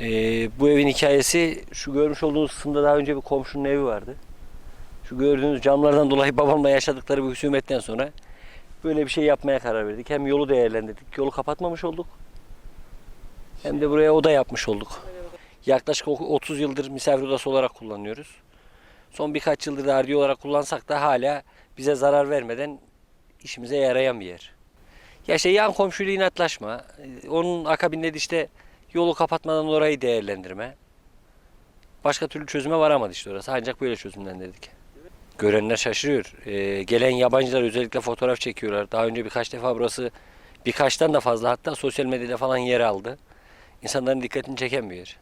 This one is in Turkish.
Ee, bu evin hikayesi şu görmüş olduğunuz kısımda daha önce bir komşunun evi vardı. Şu gördüğünüz camlardan dolayı babamla yaşadıkları bir husumetten sonra böyle bir şey yapmaya karar verdik. Hem yolu değerlendirdik. Yolu kapatmamış olduk. Hem de buraya oda yapmış olduk. Yaklaşık 30 yıldır misafir odası olarak kullanıyoruz. Son birkaç yıldır da ardiye olarak kullansak da hala bize zarar vermeden işimize yarayan bir yer. Ya işte yan komşuyla inatlaşma. Ee, Onun akabinde de işte yolu kapatmadan orayı değerlendirme. Başka türlü çözüme varamadı işte orası. Ancak böyle çözümlendirdik. Görenler şaşırıyor. Ee, gelen yabancılar özellikle fotoğraf çekiyorlar. Daha önce birkaç defa burası birkaçtan da fazla hatta sosyal medyada falan yer aldı. İnsanların dikkatini çeken bir yer.